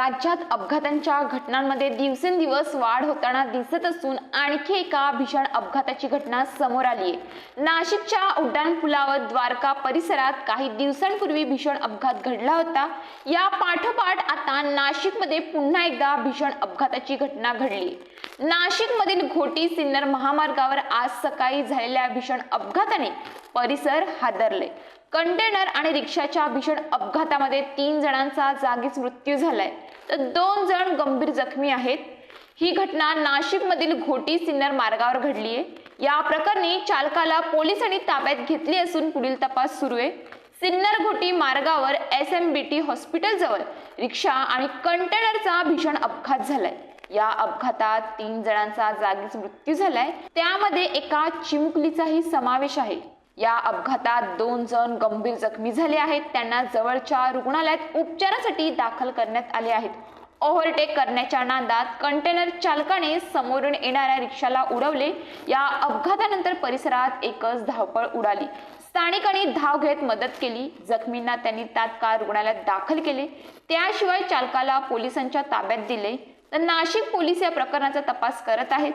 राज्यात अपघातांच्या घटनांमध्ये दिवसेंदिवस वाढ होताना दिसत असून आणखी एका भीषण अपघाताची घटना समोर आली आहे. नाशिकच्या उड्डाणपुलावर द्वारका परिसरात काही दिवसांपूर्वी भीषण अपघात घडला होता. या पाठोपाठ आता नाशिकमध्ये पुन्हा एकदा भीषण अपघाताची घटना घडली. नाशिकमधील घोटी सिन्नर महामार्गावर आज सकाळी झालेल्या भीषण अपघाताने परिसर हादरले. कंटेनर आणि रिक्षाच्या भीषण अपघातामध्ये तीन जणांचा जागीच मृत्यू झालाय. तर दोन जण गंभीर जखमी आहेत. ही घटना नाशिकमधील घोटी सिन्नर मार्गावर घडली आहे या प्रकरणी चालकाला पोलिसांनी ताब्यात घेतली असून पुढील तपास सुरू आहे. सिन्नर घोटी मार्गावर एस एम बी टी हॉस्पिटलजवळ रिक्षा आणि कंटेनरचा भीषण अपघात झालाय. या अपघातात तीन जणांचा जागीच मृत्यू झालाय. त्यामध्ये एका चिमुकलीचाही समावेश आहे. या अपघातात दोन जण गंभीर जखमी झाले आहेत. त्यांना जवळच्या रुग्णालयात उपचारासाठी दाखल करण्यात आले आहेत. ओव्हरटेक करण्याच्या नादात कंटेनर चालकाने समोरून येणाऱ्या रिक्षाला उडवले. या अपघातानंतर परिसरात एकच धावपळ उडाली. स्थानिकांनी धाव घेत मदत केली. जखमींना त्यांनी तात्काळ रुग्णालयात दाखल केले. त्याशिवाय चालकाला पोलिसांच्या ताब्यात दिले. तर नाशिक पोलीस या प्रकरणाचा तपास करत आहेत.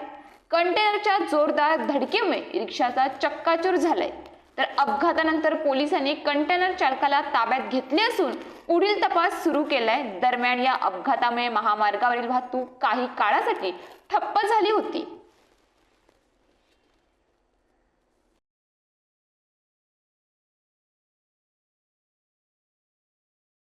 कंटेनरच्या जोरदार धडकेमुळे रिक्षाचा चक्काचूर झालाय. तर अपघातानंतर पोलिसांनी कंटेनर चालकाला ताब्यात घेतले असून पुढील तपास सुरू केलाय. दरम्यान या अपघातामुळे महामार्गावरील वाहतूक काही काळासाठी ठप्प झाली होती.